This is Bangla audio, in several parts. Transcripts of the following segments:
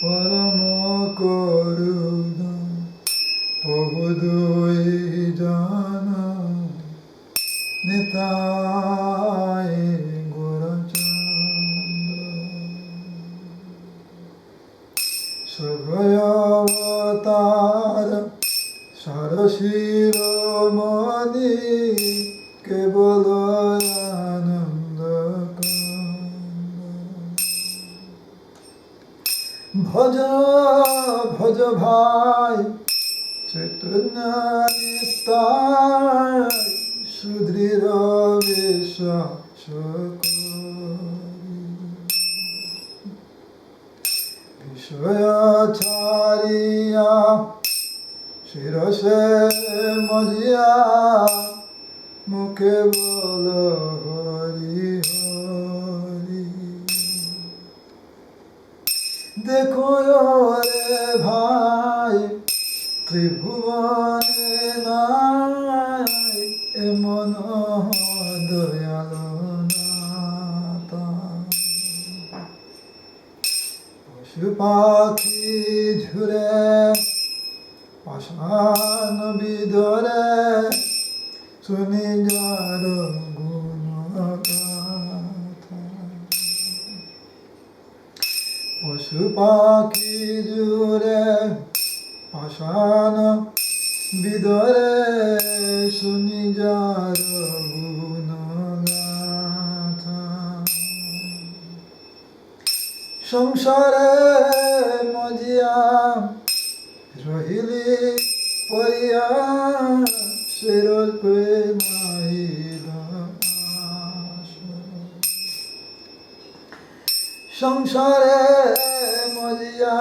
পরম করুণা প্রভুদয় জানা নিতায় গোরচন্দ্র সভয়তার সরশিরমণি কেবল জানা ভজ ভজ ভাই চৈতন্য সুদৃঢ় বিশ্বাস বিষয় ছাড়িয়া শিরসে মজিয়া মুখে বল দেখো রে ভাই ত্রিভুবনে নাই এমন দয়াল পশু পাখি ঝুরে পাষাণ বিদরে শুনি যার পশু পাখি জুড়ে পাষাণ বিদরে শুনি যার সংসারে মজিয়া রহিলি পরিয়া শিরকে নাহিল সংসারে মজিয়া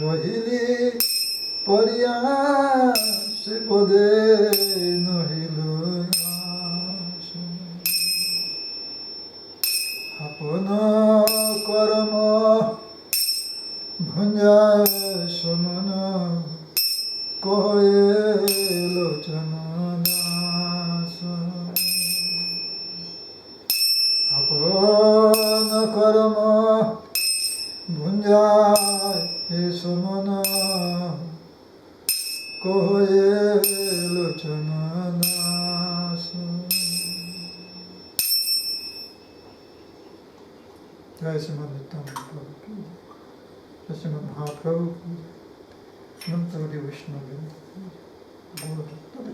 রহিলি পরিয়া সে পদে নহিল। আপন কর্ম ভঞ্জায় সমন কয়ে লোচন कर्म। भुंजाए सुमन। कोहे लोचन जय श्रीमद श्रीमद महाप्रभु नम तवरी विष्णु गौर